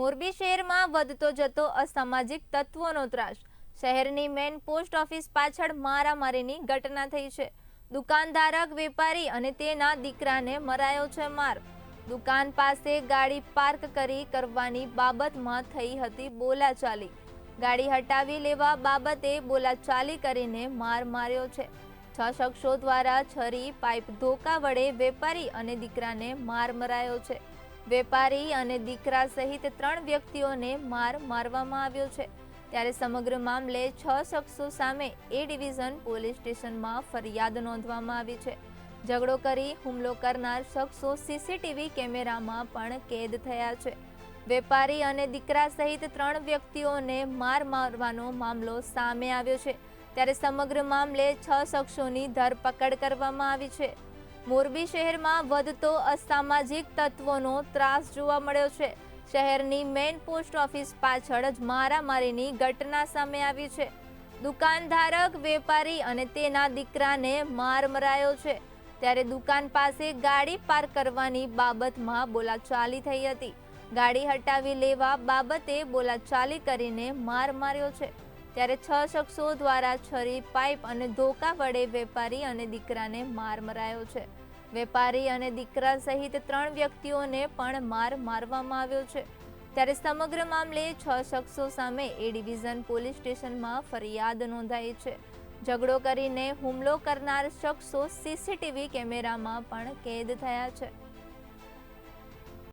મોરબી શહેરમાં વધતો જતો અસામાજિક તત્વોનો ત્રાસ. શહેરની મેન પોસ્ટ ઓફિસ પાછળ મારામારીની ઘટના થઈ છે. દુકાનધારક વેપારી અને તેના દીકરાને મરાયો છે માર. દુકાન પાસે ગાડી પાર્ક કરી કરવાની બાબતમાં થઈ હતી બોલાચાલી. ગાડી હટાવી લેવા બાબતે બોલાચાલી કરીને માર માર્યો છે. છ શખ્સો દ્વારા છરી, પાઇપ, ધોકા વડે વેપારી અને દીકરાને માર મરાયો છે. વેપારી અને દીકરા સહિત ત્રણ વ્યક્તિઓને માર મારવામાં આવ્યો છે. ત્યારે સમગ્ર મામલે છ શખ્સો સામે એ ડિવિઝન પોલીસ સ્ટેશનમાં ફરિયાદ નોંધવામાં આવી છે. ઝઘડો કરી હુમલો કરનાર શખ્સો સીસીટીવી કેમેરામાં પણ કેદ થયા છે. વેપારી અને દીકરા સહિત ત્રણ વ્યક્તિઓને માર મારવાનો મામલો સામે આવ્યો છે. ત્યારે સમગ્ર મામલે છ શખ્સોની ધરપકડ કરવામાં આવી છે. મોરબી શહેરમાં વધતો અસામાજિક તત્વોનો ત્રાસ જોવા મળ્યો છે. શહેરની મેઇન પોસ્ટ ઓફિસ પાછળ જ મારામારીની ઘટના સામે આવી છે. દુકાનધારક, વેપારી અને તેના દીકરાને માર મરાયો છે. ત્યારે દુકાન પાસે ગાડી પાર્ક કરવાની બાબતમાં બોલાચાલી થઈ હતી. ગાડી હટાવી લેવા બાબતે બોલાચાલી કરીને માર માર્યો છે. ત્યારે છ શખ્સો દ્વારા છરી, પાઇપ અને ધોકા વડે વેપારી અને દીકરાને માર મરાયો છે. વેપારી અને દીકરા સહિત ત્રણ વ્યક્તિઓને પણ માર મારવામાં આવ્યો છે. ત્યારે સમગ્ર મામલે છ શખ્સો સામે એ ડિવિઝન પોલીસ સ્ટેશનમાં ફરિયાદ નોંધાઈ છે. ઝઘડો કરીને હુમલો કરનાર શખ્સો સીસીટીવી કેમેરામાં પણ કેદ થયા છે.